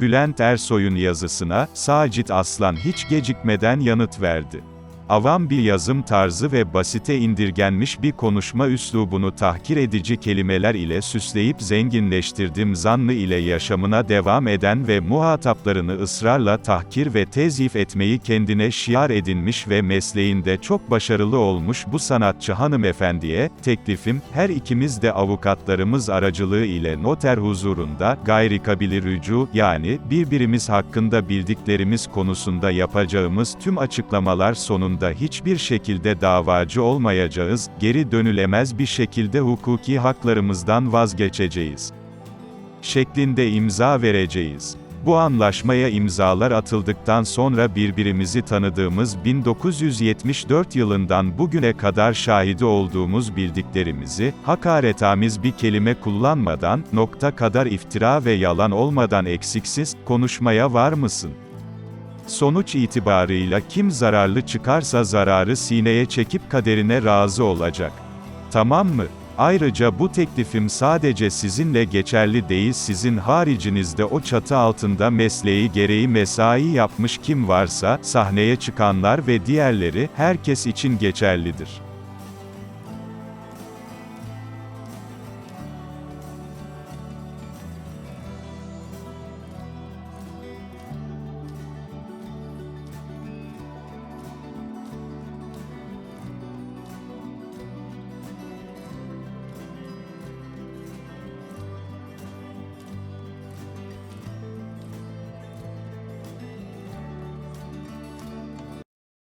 Bülent Ersoy'un yazısına, Sacit Aslan hiç gecikmeden yanıt verdi. Avam bir yazım tarzı ve basite indirgenmiş bir konuşma üslubunu tahkir edici kelimeler ile süsleyip zenginleştirdim zannı ile yaşamına devam eden ve muhataplarını ısrarla tahkir ve tezif etmeyi kendine şiar edinmiş ve mesleğinde çok başarılı olmuş bu sanatçı hanımefendiye, teklifim, her ikimiz de avukatlarımız aracılığı ile noter huzurunda, gayri kabili rücu, yani, birbirimiz hakkında bildiklerimiz konusunda yapacağımız tüm açıklamalar sonunda hiçbir şekilde davacı olmayacağız, geri dönülemez bir şekilde hukuki haklarımızdan vazgeçeceğiz. Şeklinde imza vereceğiz. Bu anlaşmaya imzalar atıldıktan sonra birbirimizi tanıdığımız 1974 yılından bugüne kadar şahidi olduğumuz bildiklerimizi, hakaretamiz bir kelime kullanmadan, nokta kadar iftira ve yalan olmadan eksiksiz, konuşmaya var mısın? Sonuç itibarıyla kim zararlı çıkarsa zararı sineye çekip kaderine razı olacak. Tamam mı? Ayrıca bu teklifim sadece sizinle geçerli değil sizin haricinizde o çatı altında mesleği gereği mesai yapmış kim varsa, sahneye çıkanlar ve diğerleri, herkes için geçerlidir.